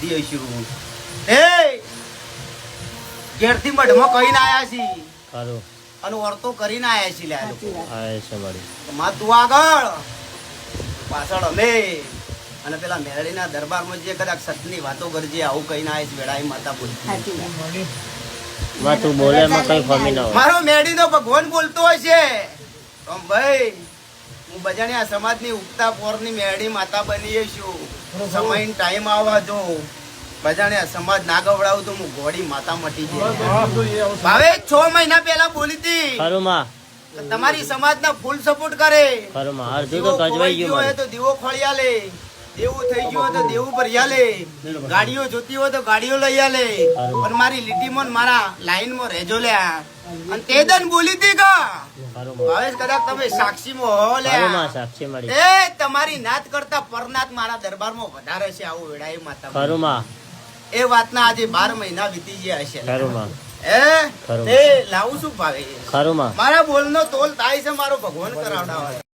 લીધી હશું એ ઘેરથી મઢમાં કહીને આયા છી. ખરું અને વર્તો કરીને આયા છી લ્યા લોકો. છે વળી માં તું આગળ. પાછળ અમે. અને પેલા મેરડીના દરબારમાં જે કદાચ સતની વાતો કરજે આવું કહીને આવીશ વેળાઈ માતા બોલતી. વાત. બોલે એમાં કઈ ફમી ના મારો મેરડીનો ભગવાન બોલતો હોય છે. ભાઈ હું બજાણ્યા સમાજની ઉગતા પોરની મેળી માતા બની છું. સમય ટાઈમ આવવા જો બજાણ્યા સમાજ ના ગવડાવું તો હું ઘોડી માતા મટી જાય ભાવે છ મહિના પહેલા બોલી હતી. તમારી સમાજના ફૂલ સપોર્ટ કરે. તો દીવો ખોળી આલે. દેવું થઈ ગયું હોય તો દેવું ભર્યા લે ગાડીઓ જોતી હોય તો ગાડીઓ લઈ આલે. પણ મારી લીટીમાં મન મારા લાઈનમાં રહેજો લ્યા. અને તે દન બોલી હતી કા? માં કદાચ તમે સાક્ષીમાં હો સાક્ષી મળી. એ તમારી નાત કરતા પરનાથ મારા દરબારમાં વધારે છે આવું વેડાઈ માતા ખરું માં એ વાતના આજે બાર મહિના વીતી ગયા હશે. ખરું માં એ. લાવું શું ભાવે ખરું માં મારા બોલનો તોલ થાય છે મારો ભગવાન કરાવડાવે.